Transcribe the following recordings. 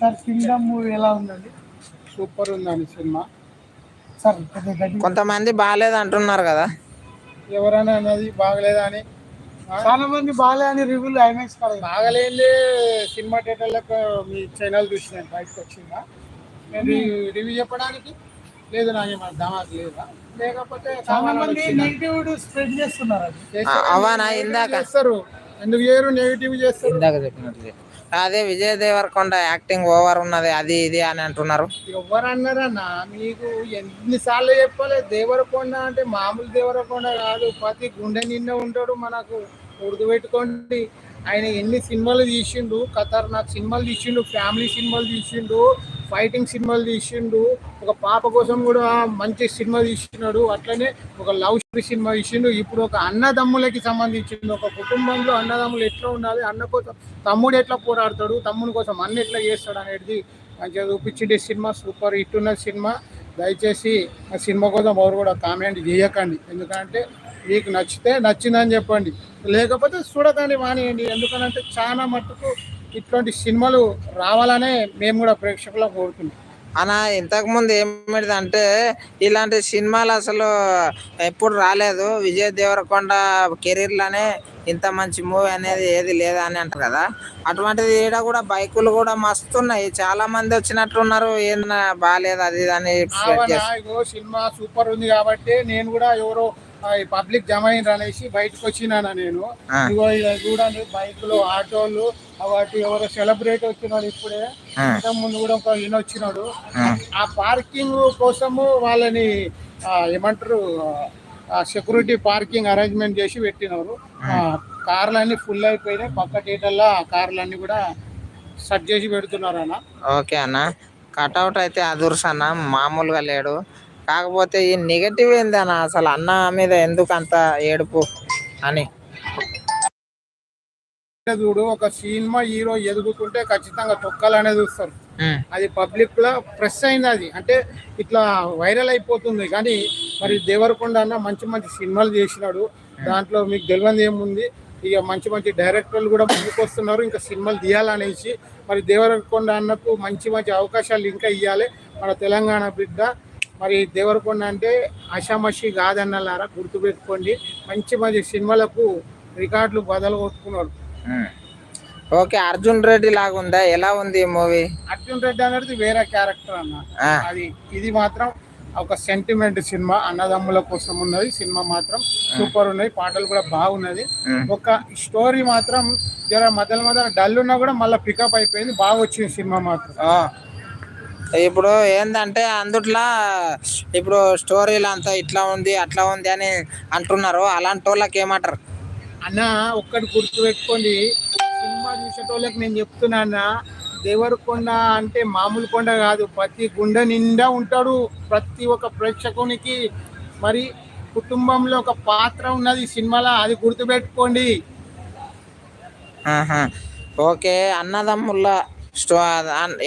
Sir Kingdom movie ఎలా ఉందండి? Super ఉందండి సినిమా. సార్ కొంతమంది బాగాలేదు అంటున్నారు కదా. ఎవరైనా అన్నది బాగలేదా అని? చాలా మంది బాలే అని రివ్యూలు ఐమాక్స్ కాదు బాగలేంది సినిమా థియేటర్లకు మీ ఛానల్ చూసినాను బయటకు వచ్చిందా? నేను రివ్యూ చెప్పడానికి? లేదు నాకు ఏమన్నా ధమాక్ లేదా? లేకపోతే చాలా మంది? నెగిటివ్ స్ప్రెడ్ చేస్తున్నారు అది. చేస్తారు ఎందుకు చేయరు? నెగిటివ్ చేస్తారు. ఇందాక చెప్పినట్లు అదే విజయ్ దేవరకొండ యాక్టింగ్ ఓవర్ ఉన్నది అది ఇది అని అంటున్నారు. ఎవరు అన్నారన్నా మీకు ఎన్నిసార్లు చెప్పాలి దేవరకొండ అంటే మామూలు దేవరకొండ కాదు ప్రతి గుండె నిన్న ఉంటాడు మనకు గుర్తుపెట్టుకోండి ఆయన ఎన్ని సినిమాలు తీసిండు ఖతర్నాక్ సినిమాలు తీసిండు ఫ్యామిలీ సినిమాలు తీసిండు ఫైటింగ్ సినిమాలు తీసిండు. ఒక పాప కోసం కూడా మంచి సినిమా తీసినాడు. అట్లనే ఒక లవ్ స్టోరీ సినిమా తీసిండు. ఇప్పుడు ఒక అన్నదమ్ములకి సంబంధించింది. ఒక కుటుంబంలో అన్నదమ్ములు ఎట్లా ఉండాలి? అన్న కోసం తమ్ముడు ఎట్లా పోరాడతాడు? తమ్ముడు కోసం అన్న ఎట్లా చేస్తాడు అనేది మంచిగా చూపించింది సినిమా సూపర్ హిట్ ఉన్న సినిమా. దయచేసి ఆ సినిమా కోసం ఎవరు కూడా కామెంట్ చేయకండి. ఎందుకంటే మీకు నచ్చితే నచ్చిందని చెప్పండి. లేకపోతే చూడకండి మానేయండి. ఎందుకనంటే చాలా మట్టుకు ఇట్లాంటి సినిమాలు రావాలనే మేము కూడా ప్రేక్షకులకు కోరుతున్నాం. అన్న ఇంతకు ముందు ఏమిటి అంటే ఇలాంటి సినిమాలు అసలు ఎప్పుడు రాలేదు. విజయ్ దేవరకొండ కెరీర్లోనే ఇంత మంచి మూవీ అనేది ఏది లేదా అని అంటారు కదా. అటువంటిది ఈడ కూడా బైకులు కూడా మస్తు ఉన్నాయి చాలా మంది వచ్చినట్లున్నారు ఏందన్నా బాగాలేదు అది అని సినిమా సూపర్ ఉంది కాబట్టి నేను కూడా ఎవరో పబ్లిక్ జమ అయిన అనేసి బయటకు వచ్చినానా నేను. చూడండి బైకులు ఆటోలు వాటి ఎవరో సెలబ్రేట్ వచ్చినాడు ఇప్పుడే. ఆ. ఇంతకు ముందు కూడా ఒక ఈయన వచ్చినాడు. ఆ. పార్కింగ్ కోసము వాళ్ళని ఏమంటారు సెక్యూరిటీ పార్కింగ్ అరేంజ్మెంట్ చేసి పెట్టినారు. కార్లన్నీ ఫుల్ అయిపోయినాయి. పక్క థియేటర్లో ఆ కార్లన్నీ కూడా సెట్ చేసి పెడుతున్నారు అన్న. ఓకే అన్న. కటౌట్ అయితే అదుర్స్ అన్న. మామూలుగా లేడు. కాకపోతే ఈ నెగటివ్ ఏందన్న అసలు అన్న మీద ఎందుకు అంత ఏడుపు అని? చూడు ఒక సినిమా హీరో ఎదుగుతుంటే ఖచ్చితంగా తొక్కాలనే చూస్తారు. ఉమ్, అది పబ్లిక్లో ప్రెస్ అయింది అది. అంటే ఇట్లా వైరల్ అయిపోతుంది. కానీ మరి దేవరకొండ అన్న మంచి మంచి సినిమాలు చేసినాడు. దాంట్లో మీకు తెలియదు ఏముంది? ఇక మంచి మంచి డైరెక్టర్లు కూడా ముందుకు వస్తున్నారు. ఇంకా సినిమాలు తీయాలనేసి మరి దేవరకొండ అన్నకు మంచి మంచి అవకాశాలు ఇంకా ఇవ్వాలి మన తెలంగాణ బిడ్డ మరి దేవరకొండ అంటే ఆషామషి కాదన్నలారా? గుర్తుపెట్టుకోండి. మంచి మంచి సినిమాలకు రికార్డులు బదలు కొట్టుకున్నాడు. ఓకే అర్జున్ రెడ్డి లాగా ఉందా? ఎలా ఉంది ఈ మూవీ? అర్జున్ రెడ్డి అనేది వేరే క్యారెక్టర్ అన్న. అది ఇది మాత్రం ఒక సెంటిమెంట్ సినిమా. అన్నదమ్ముల కోసం ఉన్నది సినిమా మాత్రం. సూపర్ ఉన్నది పాటలు కూడా బాగున్నది. ఒక స్టోరీ మాత్రం జర మధ్యలో మధ్యలో డల్ ఉన్నా కూడా మళ్ళీ పికప్ అయిపోయింది బాగా వచ్చింది సినిమా మాత్రం. ఇప్పుడు ఏంటంటే అందుట్లో ఇప్పుడు స్టోరీలు అంతా ఇట్లా ఉంది అట్లా ఉంది అని అంటున్నారు. అలాంటి వాళ్ళకి ఏమంటారు అన్న ఒక్కటి గుర్తు పెట్టుకోండి సినిమా చూసేటోళ్ళకి నేను చెప్తున్నా అన్న దేవరకొండ అంటే మామూలు కొండ కాదు ప్రతి గుండె నిండా ఉంటాడు. ప్రతి ఒక్క ప్రేక్షకునికి మరి కుటుంబంలో ఒక పాత్ర ఉన్నది సినిమాలో అది గుర్తుపెట్టుకోండి. ఓకే అన్నదమ్ముల స్టో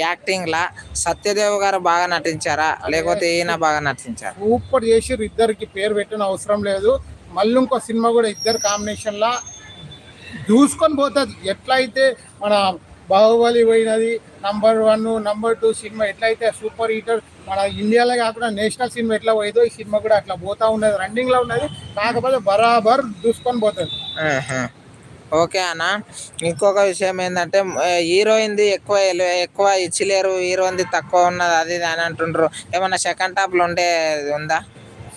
యాక్టింగ్ లా సత్యదేవ్ గారు బాగా నటించారా? లేకపోతే ఈయన బాగా నటించారా? సూపర్ చేసిర్రు ఇద్దరికి పేరు పెట్టిన అవసరం లేదు. మళ్ళీ ఇంకో సినిమా కూడా ఇద్దరు కాంబినేషన్లా చూసుకొని పోతుంది. ఎట్లయితే మన Baahubali పోయినది number one number two cinema ఎట్లయితే సూపర్ హీటర్ మన ఇండియాలో కాకుండా నేషనల్ సినిమా ఎట్లా పోయిందో ఈ సినిమా కూడా అట్లా పోతా ఉన్నది రన్నింగ్లో ఉన్నది. కాకపోతే బరాబర్ చూసుకొని పోతుంది. ఓకే అన్న. ఇంకొక విషయం ఏంటంటే హీరోయిన్ది ఎక్కువ ఎక్కువ ఇచ్చలేరు హీరోయిన్ది తక్కువ ఉన్నది అది ఇది అని అంటుండ్రు. ఏమన్నా సెకండ్ టాప్లు ఉండే ఉందా?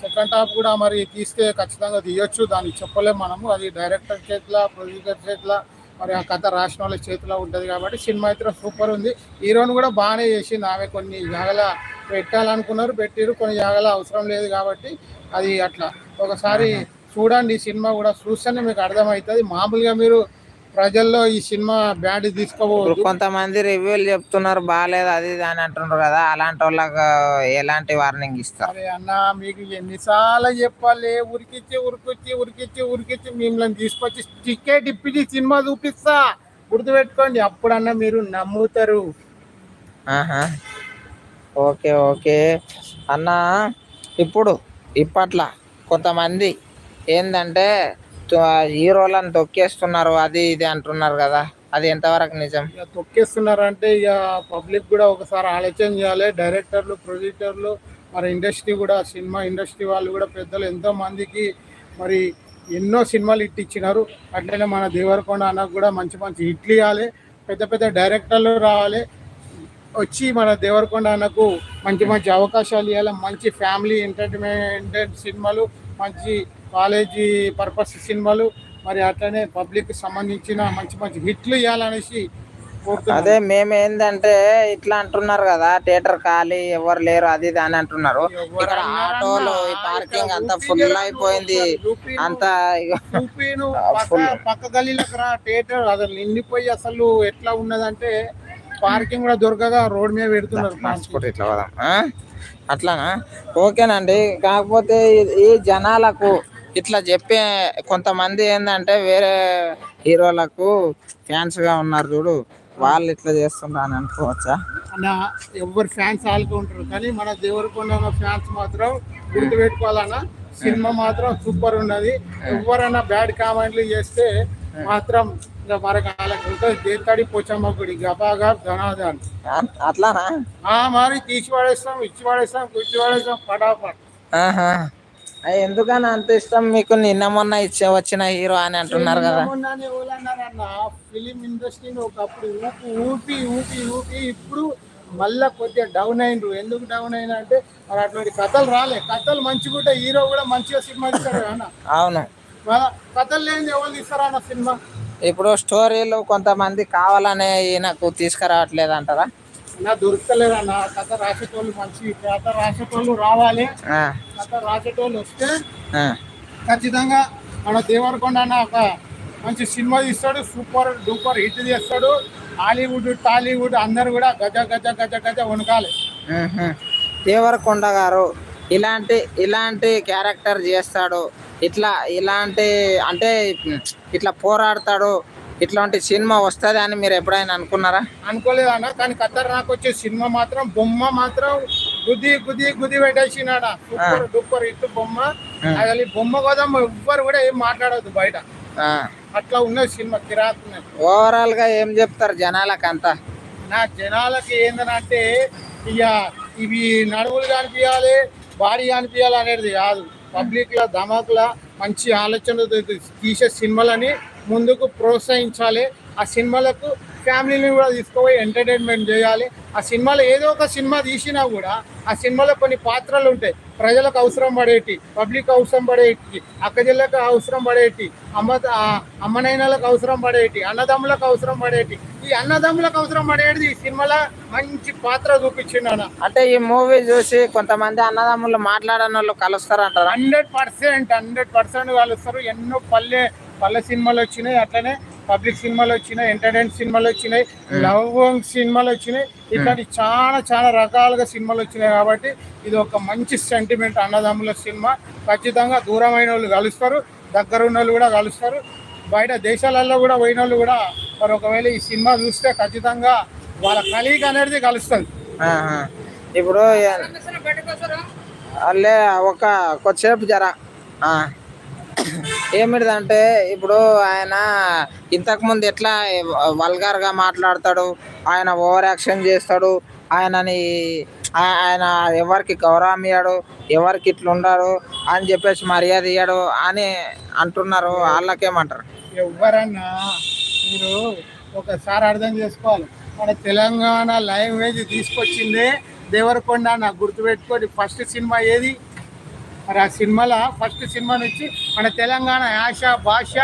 సెకండ్ హాఫ్ కూడా మరి తీస్తే ఖచ్చితంగా తీయొచ్చు. దానికి చెప్పలేము మనము. అది డైరెక్టర్ చేతిలో ప్రొడ్యూసర్ చేతిలో మరి ఆ కథ రాసిన వాళ్ళ చేతిలో ఉంటుంది కాబట్టి సినిమా అయితే సూపర్ ఉంది. హీరోని కూడా బాగానే చేసింది ఆమె. కొన్ని జాగల పెట్టాలనుకున్నారు పెట్టిరు. కొన్ని జాగల అవసరం లేదు కాబట్టి అది అట్లా. ఒకసారి చూడండి ఈ సినిమా కూడా. చూస్తేనే మీకు అర్థమవుతుంది. మామూలుగా మీరు ప్రజల్లో ఈ సినిమా బ్యాడ్ తీసుకోబోదు కొంతమంది రివ్యూలు చెప్తున్నారు బాగాలేదు అది ఇది అని అంటుండ్రు కదా అలాంటి వాళ్ళకి ఎలాంటి వార్నింగ్ ఇస్తారు? అన్న మీకు ఎన్నిసార్లు చెప్పాలి ఉరికిచ్చి ఉరికిచ్చి ఉరికిచ్చి ఉరికిచ్చి మిమ్మల్ని తీసుకొచ్చి టికెట్ ఇప్పించి సినిమా చూపిస్తా. గుర్తుపెట్టుకోండి అప్పుడన్నా మీరు నమ్ముతారు. Okay okay. అన్న ఇప్పుడు ఇప్పట్లో కొంతమంది ఏంటంటే హీరోలను తొక్కేస్తున్నారు అది ఇది అంటున్నారు కదా. అది ఎంతవరకు నిజం? ఇక తొక్కేస్తున్నారంటే ఇక పబ్లిక్ కూడా ఒకసారి ఆలోచన చేయాలి. డైరెక్టర్లు ప్రొడ్యూసర్లు మరి ఇండస్ట్రీ కూడా సినిమా ఇండస్ట్రీ వాళ్ళు కూడా పెద్దలు ఎంతో మందికి మరి ఎన్నో సినిమాలు హిట్ ఇచ్చినారు. అట్లనే మన దేవరకొండ అన్నకు కూడా మంచి మంచి హిట్లు ఇవ్వాలి. పెద్ద పెద్ద డైరెక్టర్లు రావాలి. వచ్చి మన దేవరకొండ అన్నకు మంచి మంచి అవకాశాలు ఇవ్వాలి. మంచి ఫ్యామిలీ ఎంటర్టైన్మెంట్ సినిమాలు మంచి కాలేజీ పర్పస్ సినిమాలు మరి అట్లనే పబ్లిక్ సంబంధించిన మంచి మంచి హిట్లు ఇవ్వాలనేసి అదే మేము ఏంటంటే ఇట్లా అంటున్నారు కదా థియేటర్ ఖాళీ ఎవరు లేరు అది ఇది అని అంటున్నారు. ఇక్కడ ఆటోలు పార్కింగ్ అంతా ఫుల్ అయిపోయింది. అంతా పక్క గలీలకు రా థియేటర్ అసలు నిండిపోయి అసలు ఎట్లా ఉన్నదంటే పార్కింగ్ కూడా దొరకగా రోడ్ మీద పెడుతున్నారు ట్రాన్స్పోర్ట్ ఇట్లా? అట్లానా? ఓకేనండి. కాకపోతే ఈ జనాలకు ఇట్లా చెప్పే కొంతమంది ఏంటంటే వేరే హీరోలకు ఫ్యాన్స్గా ఉన్నారు చూడు. వాళ్ళు ఇట్లా చేస్తున్నారు అని అనుకోవచ్చా? అన్న ఎవరు ఫ్యాన్స్ వాళ్ళకి ఉంటారు. కానీ మన దేవరకొండ ఫ్యాన్స్ మాత్రం గుర్తు పెట్టుకోవాలన్న సినిమా మాత్రం సూపర్ ఉన్నది. ఎవరైనా బ్యాడ్ కామెంట్లు చేస్తే మాత్రం ఇంకా మనకు వాళ్ళకి ఉంటుంది దేతాడి పోచమ్మ గుడి గబాగా ధనాదాన్. అట్లానా? మరి తీసి పడేస్తాం ఇచ్చి పడేస్తాం కూర్చి పడేస్తాం ఫటాఫట్ ఎందుకని అంత ఇష్టం? మీకు నిన్న మొన్న ఇచ్చే వచ్చిన హీరో అని అంటున్నారు కదా. ఫిలిం ఇండస్ట్రీని ఒకప్పుడు ఊపి ఊపి ఊపి ఊపి ఇప్పుడు మళ్ళా కొద్దిగా డౌన్ అయిండ్రు ఎందుకు డౌన్ అయినా అంటే మరి అటువంటి కథలు రాలే. కథలు మంచిగా ఉంటే హీరో కూడా మంచిగా సినిమా అన్న? అవును. కథలు లేని ఎవరు తీస్తారా అన్న సినిమా? ఇప్పుడు స్టోరీలు కొంతమంది కావాలనే ఈయనకు తీసుకురావట్లేదు అంటారా? నా దొరుకుతలేరు అన్న కథ రాసేటోళ్ళు మంచి కథ రాసేటోళ్ళు రావాలి. కథ రాసేటోళ్ళు వస్తే ఖచ్చితంగా మన దేవరకొండ అన్న ఒక మంచి సినిమా తీస్తాడు. సూపర్ డూపర్ హిట్ చేస్తాడు. హాలీవుడ్ టాలీవుడ్ అందరు కూడా గజ గజ గజ గజ వణకాలి. దేవరకొండ గారు ఇలాంటి ఇలాంటి క్యారెక్టర్ చేస్తాడు. ఇట్లా ఇలాంటి అంటే ఇట్లా పోరాడతాడు. ఇట్లాంటి సినిమా వస్తుంది అని మీరు ఎప్పుడైనా అనుకున్నారా? అనుకోలేదు అన్న కానీ ఖతర్ నాకు వచ్చే సినిమా మాత్రం బొమ్మ మాత్రం గుద్ది గుద్ది గుద్ది పెట్టేసినాడ? సూపర్ డూపర్ హిట్ బొమ్మ. అసలు ఈ బొమ్మ కోసం ఎవ్వరు కూడా ఏం మాట్లాడవద్దు బయట. అట్లా ఉన్నది సినిమా కిరాకున్నది ఓవరాల్గా ఏం చెప్తారు జనాలకు అంతా? నా జనాలకి ఏందనంటే ఇక ఇవి నడువులు కనిపించాలి బాడీ కనిపించాలి అనేది కాదు. పబ్లిక్ లా ధమాకుల మంచి ఆలోచనతో తీసే సినిమాలని ముందుకు ప్రోత్సహించాలి. ఆ సినిమాలకు ఫ్యామిలీని కూడా తీసుకుపోయి ఎంటర్టైన్మెంట్ చేయాలి. ఆ సినిమాలో ఏదో ఒక సినిమా తీసినా కూడా ఆ సినిమాలో కొన్ని పాత్రలు ఉంటాయి. ప్రజలకు అవసరం పడేటి పబ్లిక్ అవసరం పడేటి అక్కజల్లకు అవసరం పడేటి అమ్మ అమ్మనైనలకు అవసరం పడేటి అన్నదమ్ములకు అవసరం పడేటి. ఈ అన్నదమ్ములకు అవసరం పడేది ఈ సినిమాలో మంచి పాత్ర చూపించిండు అన్న అంటే ఈ మూవీ చూసి కొంతమంది అన్నదమ్ములు మాట్లాడని వాళ్ళు కలుస్తారంటారా? హండ్రెడ్ పర్సెంట్ హండ్రెడ్ పర్సెంట్ కలుస్తారు. ఎన్నో పల్లె పల్లె సినిమాలు వచ్చినాయి అట్లనే పబ్లిక్ సినిమాలు వచ్చినాయి ఎంటర్టైన్ సినిమాలు వచ్చినాయి లవ్ సినిమాలు వచ్చినాయి. ఇట్లాంటి చాలా చాలా రకాలుగా సినిమాలు వచ్చినాయి కాబట్టి ఇది ఒక మంచి సెంటిమెంట్ అన్నదమ్ముల సినిమా. ఖచ్చితంగా దూరమైన వాళ్ళు కలుస్తారు దగ్గర ఉన్న వాళ్ళు కూడా కలుస్తారు. బయట దేశాలలో కూడా పోయిన వాళ్ళు కూడా మరి ఒకవేళ ఈ సినిమా చూస్తే ఖచ్చితంగా వాళ్ళ కలీగ్ అనేది కలుస్తుంది. ఇప్పుడు అల్లే ఒక కొద్దిసేపు జర. ఆ. ఏమిటిదంటే ఇప్పుడు ఆయన ఇంతకుముందు ఎట్లా వల్గార్గా మాట్లాడతాడు ఆయన ఓవర్ యాక్షన్ చేస్తాడు ఆయనని ఆయన ఎవరికి గౌరవం ఇవ్వడు ఎవరికి ఇట్లా ఉండరు అని చెప్పేసి మర్యాద ఇవ్వడు అని అంటున్నారు వాళ్ళకేమంటారు? ఎవరన్నా మీరు ఒకసారి అర్థం చేసుకోవాలి. మన తెలంగాణ లాంగ్వేజ్ తీసుకొచ్చిందే దేవరకొండ నాకు గుర్తుపెట్టుకోండి. ఫస్ట్ సినిమా ఏది? మరి ఆ సినిమాలో ఫస్ట్ సినిమా నుంచి మన తెలంగాణ యాస భాష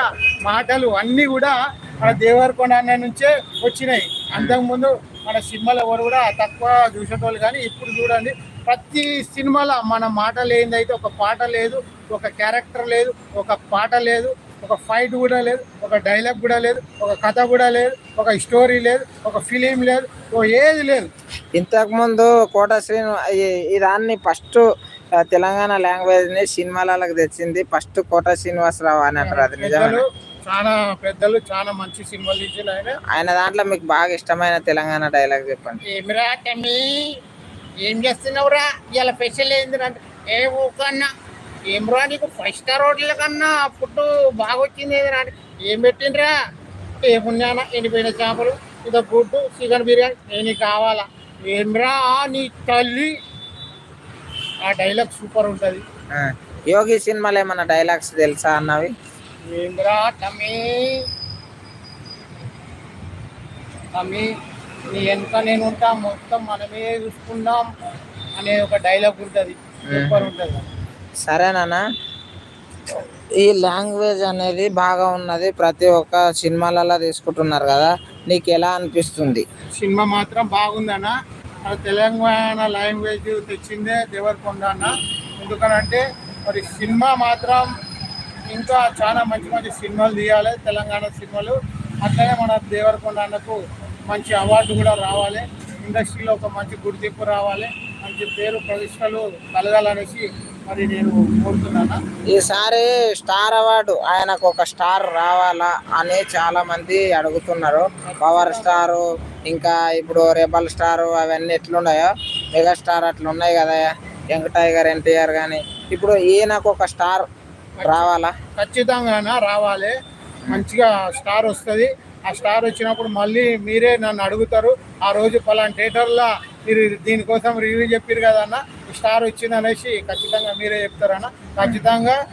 మాటలు అన్నీ కూడా మన దేవరకొండ అన్న నుంచే వచ్చినాయి. అంతకుముందు మన సినిమాలో ఎవరు కూడా తక్కువ చూసేటోళ్ళు కానీ ఇప్పుడు చూడండి ప్రతి సినిమాలో మన మాటలు ఏందైతే ఒక పాట లేదు ఒక క్యారెక్టర్ లేదు ఒక పాట లేదు ఒక ఫైట్ కూడా లేదు ఒక డైలాగ్ కూడా లేదు ఒక కథ కూడా లేదు ఒక స్టోరీ లేదు ఒక ఫిలిం లేదు ఓ ఏది లేదు. ఇంతకుముందు కోట శ్రీను ఈ దాన్ని ఫస్ట్ తెలంగాణ లాంగ్వేజ్ని సినిమాలకు తెచ్చింది ఫస్ట్ కోట శ్రీనివాసరావు అని అంటారు అది నిజమే చాలా పెద్దలు చాలా మంచి సినిమాలు తీసిన ఆయన. ఆయన దాంట్లో మీకు బాగా ఇష్టమైన తెలంగాణ డైలాగ్ చెప్పండి. ఏమిరా తమ్మి ఏం చేస్తున్నావురా? ఇలా స్పెషల్ అంటే ఏ ఊకన్నా ఏమ్రా నీకు? ఫైవ్ స్టార్ హోటల్ కన్నా ఫుడ్ బాగా వచ్చింది ఏదిరా ఏం పెట్టిండ్రా? ఏ పుణ్యాన ఎండిపోయిన చేపలు ఇదో గుడ్డు చికెన్ బిర్యానీ నేను కావాలా? ఏమ్రా నీ తల్లి? ఆ డైలాగ్ సూపర్ ఉంటుంది. యోగి సినిమాలో ఏమన్నా డైలాగ్స్ తెలుసా అన్నవి? ఏమ్రా తమ్మి తమ్మి నీ వెనుక నేను ఉంటా మొత్తం మనమే చూసుకుందాం అనే ఒక డైలాగ్ ఉంటుంది. సూపర్ ఉంటుంది. సరేనా ఈ లాంగ్వేజ్ అనేది బాగా ఉన్నది. ప్రతి ఒక్క సినిమాలలో తీసుకుంటున్నారు కదా. నీకు ఎలా అనిపిస్తుంది? సినిమా మాత్రం బాగుందన్న. మన తెలంగాణ లాంగ్వేజ్ తెచ్చిందే దేవరకొండ అన్న. ఎందుకనంటే మరి సినిమా మాత్రం ఇంకా చాలా మంచి మంచి సినిమాలు తీయాలి తెలంగాణ సినిమాలు. అట్లనే మన దేవరకొండ అన్నకు మంచి అవార్డు కూడా రావాలి. ఇండస్ట్రీలో ఒక మంచి గుర్తింపు రావాలి. మంచి పేరు ప్రతిష్టలు కలగాలనేసి మరి నేను కోరుతున్నాను? ఈసారి స్టార్ అవార్డు ఆయనకు ఒక స్టార్ రావాలా అని చాలా మంది అడుగుతున్నారు. పవర్ స్టార్ ఇంకా ఇప్పుడు రెబల్ స్టార్ అవన్నీ ఎట్లున్నాయో మెగా స్టార్ అట్లా ఉన్నాయి కదా యంగ్ టైగర్ ఎన్టీఆర్ కానీ ఇప్పుడు ఈయనకు ఒక స్టార్ రావాలా? ఖచ్చితంగా రావాలి. మంచిగా స్టార్ వస్తుంది. ఆ స్టార్ వచ్చినప్పుడు మళ్ళీ మీరే నన్ను అడుగుతారు. ఆ రోజు పలానా థియేటర్లో మీరు దీనికోసం రివ్యూ చెప్పారు కదన్న ఈ స్టార్ వచ్చింది అనేసి ఖచ్చితంగా మీరే చెప్తారన్న ఖచ్చితంగా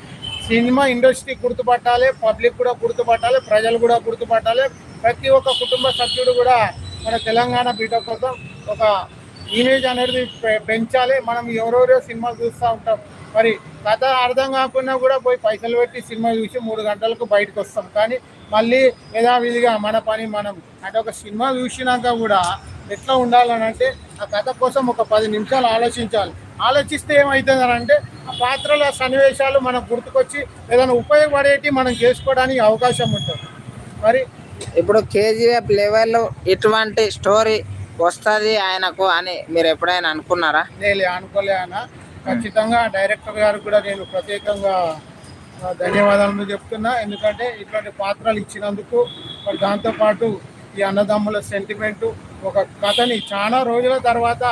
సినిమా ఇండస్ట్రీ గుర్తుపట్టాలి పబ్లిక్ కూడా గుర్తుపట్టాలి ప్రజలు కూడా గుర్తుపట్టాలి. ప్రతి ఒక్క కుటుంబ సభ్యుడు కూడా మన తెలంగాణ బిడ్డ కోసం ఒక ఇమేజ్ అనేది పె- పెంచాలి. మనం ఎవరెవరో సినిమాలు చూస్తూ ఉంటాం. మరి కథ అర్థం కాకుండా కూడా పోయి పైసలు పెట్టి సినిమా చూసి మూడు గంటలకు బయటకు వస్తాం. కానీ మళ్ళీ యథావిధిగా మన పని మనం. అంటే ఒక సినిమా చూసినాక కూడా ఎట్లా ఉండాలని అంటే ఆ కథ కోసం ఒక పది నిమిషాలు ఆలోచించాలి. ఆలోచిస్తే ఏమవుతుంది అంటే ఆ పాత్రల సన్నివేశాలు మనకు గుర్తుకొచ్చి ఏదైనా ఉపయోగపడేటి మనం చేసుకోవడానికి అవకాశం ఉంటుంది. మరి ఇప్పుడు కేజీఎఫ్ లెవెల్ ఇటువంటి స్టోరీ వస్తుంది ఆయనకు అని మీరు ఎప్పుడైనా అనుకున్నారా? నేను అనుకోలే అన్న ఖచ్చితంగా డైరెక్టర్ గారికి కూడా నేను ప్రత్యేకంగా ధన్యవాదాలు చెప్తున్నా. ఎందుకంటే ఇట్లాంటి పాత్రలు ఇచ్చినందుకు మరి దాంతోపాటు ఈ అన్నదమ్ముల సెంటిమెంట్ ఒక కథని చాలా రోజుల తర్వాత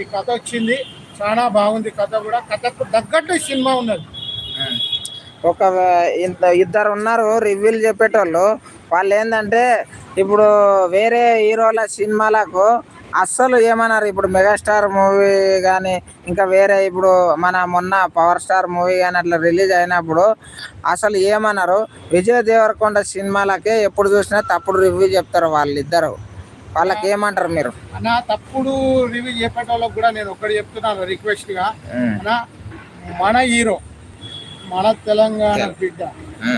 ఈ కథ వచ్చింది. చాలా బాగుంది కథ కూడా. కథకు తగ్గట్టు సినిమా ఉన్నది. ఒక ఇంత ఇద్దరు ఉన్నారు రివ్యూలు చెప్పేటోళ్ళు. వాళ్ళు ఏంటంటే ఇప్పుడు వేరే హీరోల సినిమాలకు అస్సలు ఏమన్నారు. ఇప్పుడు మెగాస్టార్ మూవీ కానీ ఇంకా వేరే ఇప్పుడు మన మొన్న పవర్ స్టార్ మూవీ కానీ అట్లా రిలీజ్ అయినప్పుడు అసలు ఏమన్నారు? విజయ్ దేవరకొండ సినిమాలకే ఎప్పుడు చూసినా తప్పుడు రివ్యూ చెప్తారు వాళ్ళిద్దరు. వాళ్ళకి ఏమంటారు మీరు? అన్న తప్పుడు రివ్యూ చెప్పేటోళ్ళకి కూడా నేను ఒకటి చెప్తున్నాను రిక్వెస్ట్గా. అన్న మన హీరో మన తెలంగాణ బిడ్డ.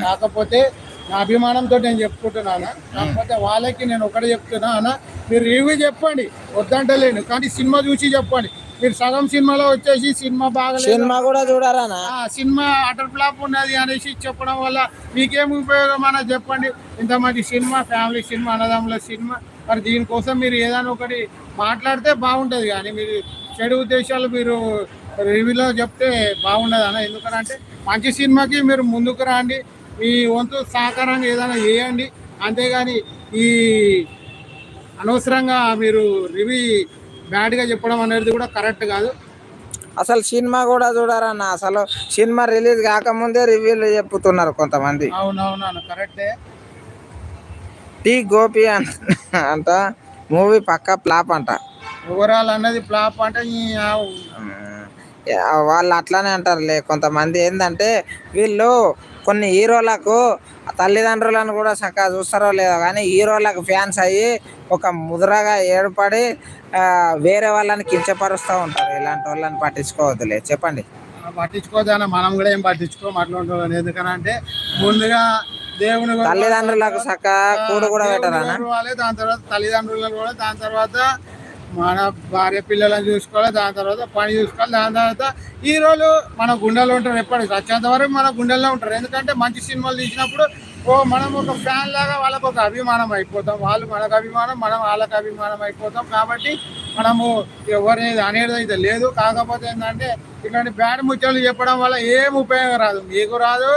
కాకపోతే నా అభిమానంతో నేను చెప్పుకుంటున్నాను. కాకపోతే వాళ్ళకి నేను ఒకటి చెప్తున్నా అన్న మీరు రివ్యూ చెప్పండి వద్దంటలేను. కానీ సినిమా చూసి చెప్పండి. మీరు సగం సినిమాలో వచ్చేసి సినిమా బాగలేదు. సినిమా కూడా చూడాలనా ఆ సినిమా అటర్ ఫ్లాప్ ఉన్నది అనేసి చెప్పడం వల్ల మీకేం ఉపయోగం అన్న చెప్పండి. ఇంత మంచి సినిమా ఫ్యామిలీ సినిమా అన్నదమ్ముల సినిమా. మరి దీనికోసం మీరు ఏదైనా ఒకటి మాట్లాడితే బాగుంటుంది కానీ మీరు చెడు ఉద్దేశాలు మీరు రివ్యూలో చెప్తే బాగుండదు అన్న. ఎందుకనంటే మంచి సినిమాకి మీరు ముందుకు రండి మీ వంతు సహకారాన్ని ఏదైనా చేయండి. అంతేగాని ఈ అనవసరంగా మీరు రివ్యూ బ్యాడ్గా చెప్పడం అనేది కూడా కరెక్ట్ కాదు. అసలు సినిమా కూడా చూడారన్న. అసలు సినిమా రిలీజ్ కాకముందే రివ్యూలు చెప్పుతున్నారు కొంతమంది. అవునవును కరెక్టే. టి గోపి అంట అంట మూవీ పక్క ఫ్లాప్ అంట. ఓవరాల్ అన్నది ఫ్లాప్ అంటే వాళ్ళు అట్లానే అంటారులే. కొంతమంది ఏంటంటే వీళ్ళు కొన్ని హీరోలకు తల్లిదండ్రులను కూడా చక్కగా చూస్తారో లేదో కానీ హీరోలకు ఫ్యాన్స్ అయ్యి ఒక ముద్రగా ఏర్పడి వేరే వాళ్ళని కించపరుస్తూ ఉంటారు. ఇలాంటి వాళ్ళని పట్టించుకోవద్దులే. చెప్పండి. పట్టించుకోదాన మనం కూడా ఏం పట్టించుకోం అట్లాంటి ఎందుకనంటే ముందుగా తల్లిదండ్రులకు చక్కగా కూడు కూడా చూడాలి, దాని తర్వాత తల్లిదండ్రులను కూడా దాని తర్వాత మన భార్య పిల్లలను చూసుకోవాలి దాని తర్వాత పని చూసుకోవాలి దాని తర్వాత హీరోలు మన గుండెల్లో ఉంటారు ఎప్పటికీ. వచ్చేంత వరకు మన గుండెల్లో ఉంటారు. ఎందుకంటే మంచి సినిమాలు తీసినప్పుడు ఓ మనం ఒక ఫ్యాన్ లాగా వాళ్ళకు ఒక అభిమానం అయిపోతాం. వాళ్ళు మనకు అభిమానం మనం వాళ్ళకు అభిమానం అయిపోతాం. కాబట్టి మనము ఎవరిని అనేది అయితే లేదు. కాకపోతే ఏంటంటే ఇట్లాంటి బ్యాడ్ ముచ్చట్లు చెప్పడం వల్ల ఏం ఉపయోగం రాదు. మీకు రాదు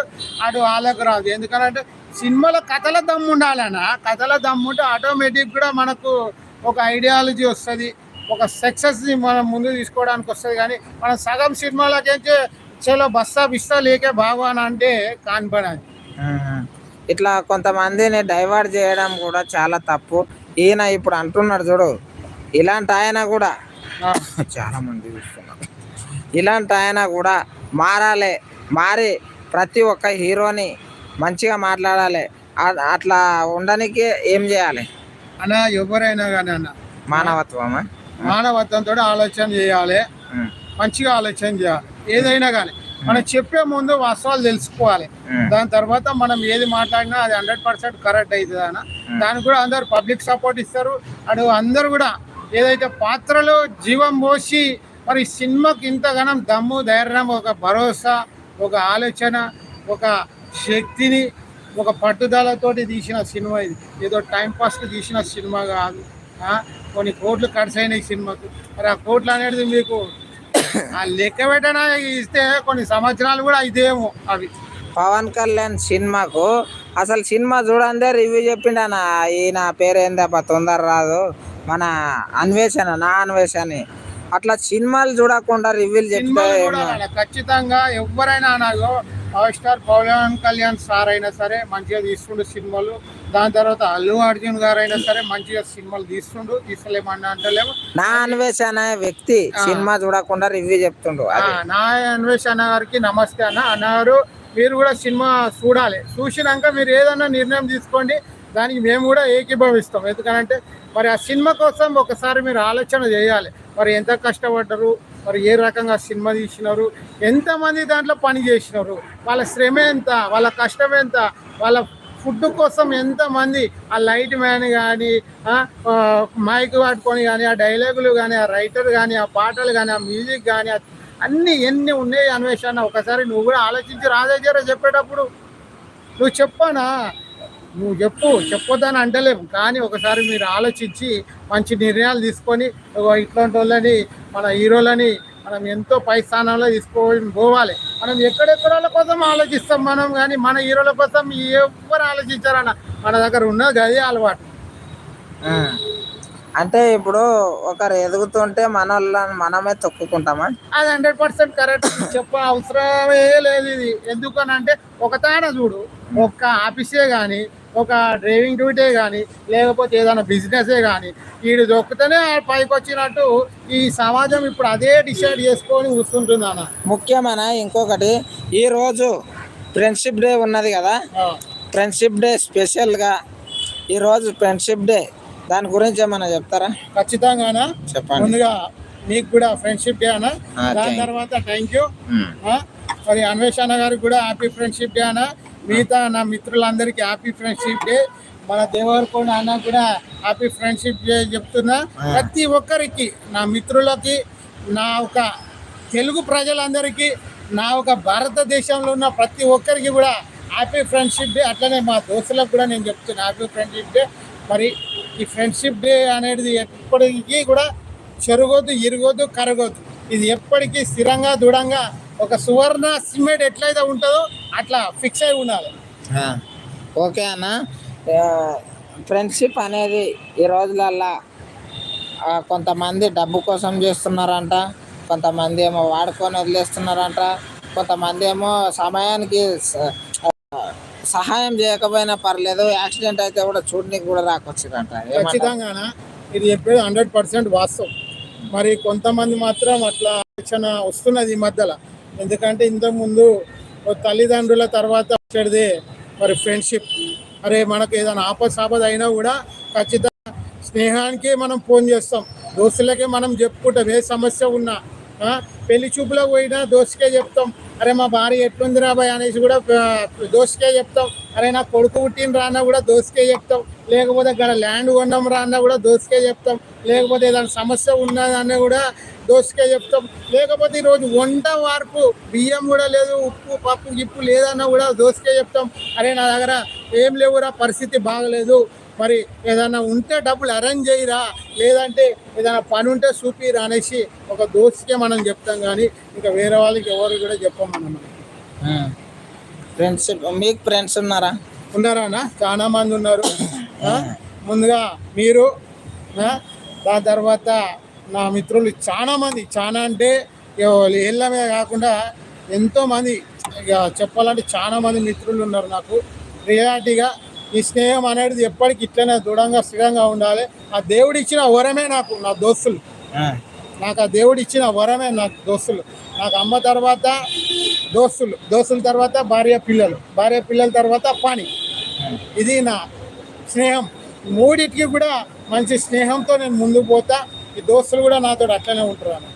అటు వాళ్ళకు రాదు. ఎందుకంటే సినిమాలో కథల దమ్ము ఉండాలన్న కథల దమ్ము ఉంటే ఆటోమేటిక్ కూడా మనకు ఒక ఐడియాలజీ వస్తుంది. ఒక సక్సెస్ని మనం ముందు తీసుకోవడానికి వస్తుంది. కానీ మనం సగం సినిమాలకైతే చలో బస్తా బిస్తా లేకే బాగు అని అంటే కానిపడాలి ఇట్లా కొంతమందిని డైవర్ట్ చేయడం కూడా చాలా తప్పు. ఈయన ఇప్పుడు అంటున్నాడు చూడు ఇలాంటి ఆయన కూడా ఆ, చాలా మంది చూస్తున్నారు. ఇలాంటి ఆయన కూడా మారాలి మారి ప్రతి ఒక్క హీరోని మంచిగా మాట్లాడాలి. అట్లా ఉండడానికి ఏం చేయాలి? అన్న ఎవరైనా కానీ అన్న. మానవత్వమా? మానవత్వంతో ఆలోచన చేయాలి. మంచిగా ఆలోచన చేయాలి. ఏదైనా కానీ మనం చెప్పే ముందు వాస్తవాలు తెలుసుకోవాలి. దాని తర్వాత మనం ఏది మాట్లాడినా అది హండ్రెడ్ పర్సెంట్ కరెక్ట్ అవుతుంది అన్న. దానికి కూడా అందరు పబ్లిక్ సపోర్ట్ ఇస్తారు. అటు అందరు కూడా ఏదైతే పాత్రలో జీవం పోసి మరి సినిమాకి ఇంతగానం దమ్ము ధైర్యం ఒక భరోసా ఒక ఆలోచన ఒక శక్తిని ఒక పట్టుదలతోటి తీసిన సినిమా ఇది. ఏదో టైం పాస్కి తీసిన సినిమా కాదు. కొన్ని కోట్లు ఖర్చు అయినాయి సినిమాకు. మరి ఆ కోట్లు అనేది మీకు ఆ లెక్క పెట్టనా ఇస్తే కొన్ని సంవత్సరాలు కూడా ఇదేమో అవి. పవన్ కళ్యాణ్ సినిమాకు అసలు సినిమా చూడందే రివ్యూ చెప్పిండన్న. ఈయన పేరు ఏందబ్బా తొందర రాదు. మన అన్వేషణ నా అన్వేషణ. అట్లా సినిమాలు చూడకుండా రివ్యూలు చెప్తే ఖచ్చితంగా ఎవరైనా నాగో power star Pawan Kalyan sir అయినా సరే మంచిగా తీస్తుండు సినిమాలు. దాని తర్వాత అల్లు అర్జున్ గారు అయినా సరే మంచిగా సినిమాలు తీస్తుండు. తీస్తలేమన్నా అంటలేము. నా అన్వేషణ వ్యక్తి సినిమా చూడకుండా రివ్యూ చెప్తుండు నా అన్వేష్ అన్న గారికి నమస్తే అన్న అన్నారు. మీరు కూడా సినిమా చూడాలి. చూసినాక మీరు ఏదన్నా నిర్ణయం తీసుకోండి. దానికి మేము కూడా ఏకీభవిస్తాం. ఎందుకంటే మరి ఆ సినిమా కోసం ఒకసారి మీరు ఆలోచన చేయాలి. మరి ఎంత కష్టపడ్డారు? మరి ఏ రకంగా సినిమా తీసినారు? ఎంతమంది దాంట్లో పని చేసినారు? వాళ్ళ శ్రమ ఎంత? వాళ్ళ కష్టం ఎంత? వాళ్ళ ఫుడ్ కోసం ఎంతమంది ఆ లైట్ మ్యాన్ కానీ మైక్ పట్టుకొని కానీ ఆ డైలాగులు కానీ ఆ రైటర్ కానీ ఆ పాటలు కానీ ఆ మ్యూజిక్ కానీ అన్ని ఎన్ని ఉన్నాయి అన్వేషణ? ఒకసారి నువ్వు కూడా ఆలోచించి రాజాగారు చెప్పేటప్పుడు. నువ్వు చెప్పానా? నువ్వు చెప్పు చెప్పొద్దని అంటలేము. కానీ ఒకసారి మీరు ఆలోచించి మంచి నిర్ణయాలు తీసుకొని ఇట్లాంటి వాళ్ళని మన హీరోలని మనం ఎంతో పై స్థానంలో తీసుకోవాలి పోవాలి. మనం ఎక్కడెక్కడ వాళ్ళ కోసం ఆలోచిస్తాం మనం కానీ మన హీరోల కోసం ఎవరు ఆలోచించారన్న మన దగ్గర ఉన్నది అదే అలవాటు. అంటే ఇప్పుడు ఒకరు ఎదుగుతుంటే మన మనమే తొక్కుకుంటామా? అది హండ్రెడ్ పర్సెంట్ కరెక్ట్. చెప్ప అవసరమే లేదు ఇది. ఎందుకనంటే ఒక తాన చూడు ఒక్క ఆఫీసే కానీ ఒక డ్రైవింగ్ డ్యూటీ కానీ లేకపోతే ఏదైనా బిజినెసే కానీ వీడు దొక్కుతూనే పైకి వచ్చినట్టు ఈ సమాజం ఇప్పుడు అదే డిసైడ్ చేసుకొని కూర్చుంటుంది అన్న. ముఖ్యమైన ఇంకొకటి ఈరోజు ఫ్రెండ్షిప్ డే ఉన్నది కదా? ఫ్రెండ్షిప్ డే స్పెషల్గా ఈరోజు ఫ్రెండ్షిప్ డే దాని గురించి ఏమైనా చెప్తారా? ఖచ్చితంగానా? చెప్పండి. ముందుగా మీకు కూడా ఫ్రెండ్షిప్ డే అన్న. దాని. తర్వాత థ్యాంక్ యూ మరి అన్వేషణ గారికి కూడా హ్యాపీ ఫ్రెండ్షిప్ డే అన్న. మిగతా నా మిత్రులందరికీ హ్యాపీ ఫ్రెండ్షిప్ డే. మన దేవరకొండ అన్న కూడా హ్యాపీ ఫ్రెండ్షిప్ డే చెప్తున్నా. ప్రతి ఒక్కరికి నా మిత్రులకి నా ఒక తెలుగు ప్రజలందరికీ నా ఒక భారతదేశంలో ఉన్న ప్రతి ఒక్కరికి కూడా హ్యాపీ ఫ్రెండ్షిప్ డే. అట్లనే మా దోస్తులకు కూడా నేను చెప్తున్నా హ్యాపీ ఫ్రెండ్షిప్ డే. మరి ఈ ఫ్రెండ్షిప్ డే అనేది ఎప్పటికీ కూడా చెరగొద్దు ఇరగొద్దు కరగొద్దు. ఇది ఎప్పటికీ స్థిరంగా దృఢంగా ఒక సువర్ణ సిమెంట్ ఎట్లయితే ఉంటుందో అట్లా ఫిక్స్ అయి ఉండాలి. ఓకే అన్న. ఫ్రెండ్షిప్ అనేది ఈ రోజులల్లో కొంతమంది డబ్బు కోసం చేస్తున్నారంట కొంతమంది ఏమో వాడుకొని వదిలేస్తున్నారంట కొంతమంది ఏమో సమయానికి సహాయం చేయకపోయినా పర్లేదు యాక్సిడెంట్ అయితే కూడా చూడనికి కూడా రాకొచ్చిందంట? ఖచ్చితంగానా? ఇది చెప్పేది హండ్రెడ్ పర్సెంట్ వాస్తవం. మరి కొంతమంది మాత్రం అట్లా ఆలోచన వస్తున్నది ఈ మధ్యలో. ఎందుకంటే ఇంతకుముందు ఓ తల్లిదండ్రుల తర్వాత వచ్చేది మరి ఫ్రెండ్షిప్ అరే మనకు ఏదైనా ఆపద సాపద అయినా కూడా ఖచ్చితంగా స్నేహానికి మనం ఫోన్ చేస్తాం. దోస్తులకే మనం చెప్పుకుంటాం. ఏ సమస్య ఉన్నా పెళ్ళి చూపులకు పోయినా దోస్తుకే చెప్తాం. అరే మా భార్య ఎట్లుంది రాబాయ్ అనేసి కూడా దోసుకే చెప్తాం. అరే నా కొడుకు పుట్టిన రాన్నా కూడా దోసుకే చెప్తాం. లేకపోతే అక్కడ ల్యాండ్ కొన్నాం రాన్నా కూడా దోసుకే చెప్తాం. లేకపోతే ఏదైనా సమస్య ఉన్నదన్నా కూడా దోసుకే చెప్తాం. లేకపోతే ఈరోజు వంట వార్పు బియ్యం కూడా లేదు ఉప్పు పప్పు గిప్పు లేదన్నా కూడా దోసుకే చెప్తాం. అరే నా దగ్గర ఏం లేవురా పరిస్థితి బాగలేదు. మరి ఏదైనా ఉంటే డబ్బులు అరేంజ్ చేయరా లేదంటే ఏదైనా పని ఉంటే చూపిరా అనేసి ఒక దోస్తుకే మనం చెప్తాం కానీ ఇంకా వేరే వాళ్ళకి ఎవరు కూడా చెప్పం మనం. ఫ్రెండ్షిప్ మీకు ఫ్రెండ్స్ ఉన్నారా ఉన్నారా అన్న? చాలా మంది ఉన్నారు? ముందుగా మీరు? దాని తర్వాత నా మిత్రులు చాలా మంది చాలా అంటే ఇక వాళ్ళు ఏళ్ళమే కాకుండా ఎంతో మంది ఇక చెప్పాలంటే చాలా మంది మిత్రులు ఉన్నారు నాకు రియాలిటీగా ఈ స్నేహం అనేది ఎప్పటికి ఇట్లనే దృఢంగా స్థిరంగా ఉండాలి. ఆ దేవుడు ఇచ్చిన వరమే నాకు నా దోస్తులు. నాకు ఆ దేవుడు ఇచ్చిన వరమే నాకు దోస్తులు. నాకు అమ్మ తర్వాత దోస్తులు దోస్తుల తర్వాత భార్య పిల్లలు భార్య పిల్లల తర్వాత పని. ఇది నా స్నేహం. మూడిటికి కూడా మంచి స్నేహంతో నేను ముందుకు పోతా. ఈ దోస్తులు కూడా నాతో అట్లనే ఉంటారు అన్న.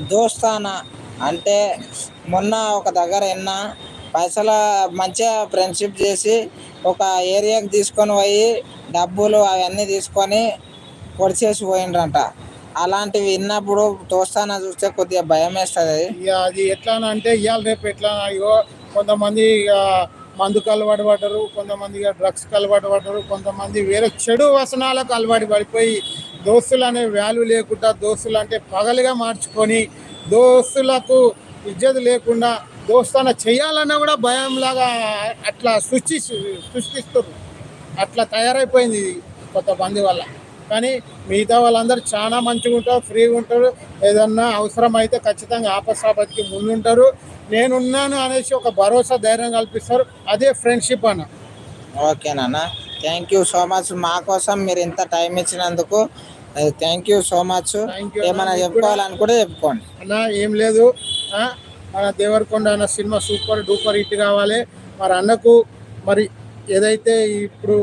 దోస్తానా? అంటే మొన్న ఒక దగ్గర ఎన్న పైసలు మంచిగా ఫ్రెండ్షిప్ చేసి ఒక ఏరియాకి తీసుకొని పోయి డబ్బులు అవన్నీ తీసుకొని పొడిచేసి పోయిండ్రంట. అలాంటివి విన్నప్పుడు తోస్తాన చూస్తే కొద్దిగా భయం వేస్తుంది. ఇక అది ఎట్లా అంటే ఇవాళ రేపు ఎట్లా అయ్యో కొంతమంది ఇక మందుకు అలవాటు పడ్డరు కొంతమంది ఇక డ్రగ్స్కి అలవాటు పడ్డరు కొంతమంది వేరే చెడు వ్యసనాలకు అలవాటు పడిపోయి దోస్తులు అనే వాల్యూ లేకుండా దోస్తులు అంటే పగలుగా మార్చుకొని దోస్తులకు ఇజ్జత లేకుండా దోస్తాన చేయాలన్నా కూడా భయంలాగా అట్లా సృష్టి సృష్టిస్తారు అట్లా తయారైపోయింది కొంతమంది వల్ల. కానీ మిగతా వాళ్ళందరూ చాలా మంచిగా ఉంటారు ఫ్రీగా ఉంటారు. ఏదన్నా అవసరం అయితే ఖచ్చితంగా ఆపసాపతికి ముందుంటారు. నేనున్నాను అనేసి ఒక భరోసా ధైర్యం కల్పిస్తారు. అదే ఫ్రెండ్షిప్ అన్న. ఓకే నాన్న. Thank you so much. మా కోసం మీరు ఇంత టైం ఇచ్చినందుకు థ్యాంక్ యూ సో మచ్. ఏమైనా చెప్పుకోవాలనుకుంటే చెప్పుకోండి. అన్న ఏం లేదు. మన దేవరకొండ అన్న సినిమా సూపర్ డూపర్ హిట్ కావాలి. మరి అన్నకు మరి ఏదైతే ఇప్పుడు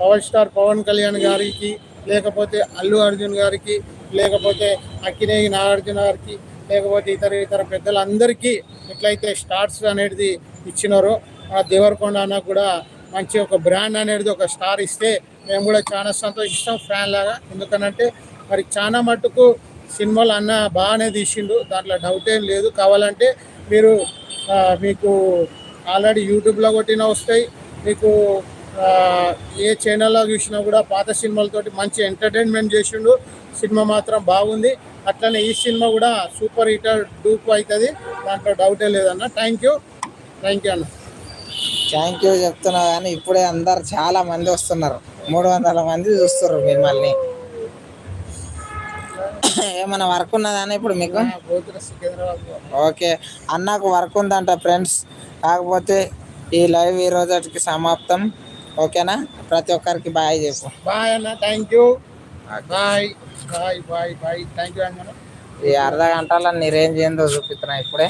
పవర్ స్టార్ పవన్ కళ్యాణ్ గారికి లేకపోతే అల్లు అర్జున్ గారికి లేకపోతే అక్కినేని నాగార్జున గారికి లేకపోతే ఇతర ఇతర పెద్దలందరికీ ఎట్లయితే స్టార్స్ అనేది ఇచ్చినారో ఆ దేవరకొండ అన్న కూడా మంచి ఒక బ్రాండ్ అనేది ఒక స్టార్ ఇస్తే మేము కూడా చాలా సంతోషిస్తాం ఫ్యాన్ లాగా ఎందుకనంటే మరి చాలా మట్టుకు సినిమాలు అన్న బాగానే తీసిండు. దాంట్లో డౌట్ ఏం లేదు. కావాలంటే మీరు మీకు ఆల్రెడీ యూట్యూబ్లో కొట్టిన వస్తాయి. మీకు ఏ ఛానల్లో చూసినా కూడా పాత సినిమాలతోటి మంచి ఎంటర్టైన్మెంట్ చేసిండు. సినిమా మాత్రం బాగుంది. అట్లనే ఈ సినిమా కూడా సూపర్ హిటర్ డూప్ అవుతుంది దాంట్లో డౌటే లేదన్న. థ్యాంక్ యూ థ్యాంక్ యూ అన్న. థ్యాంక్ యూ చెప్తున్నా కానీ ఇప్పుడే అందరు చాలా మంది వస్తున్నారు. మూడు వందల మంది చూస్తున్నారు మిమ్మల్ని. ఏమైనా వర్క్ ఉన్నదని ఇప్పుడు మీకు? ఓకే. అన్నకు వర్క్ ఉందంట ఫ్రెండ్స్. కాకపోతే ఈ లైవ్ ఈ రోజుకి సమాప్తం. ఓకేనా? ప్రతి ఒక్కరికి బాయ్ చెప్పు. బాయ్ అన్న thank you bye bye bye bye. Thank you అన్న. ఈ అర్ధ గంటలో నీ రేంజ్ ఏందో చూపిస్తున్నా ఇప్పుడే.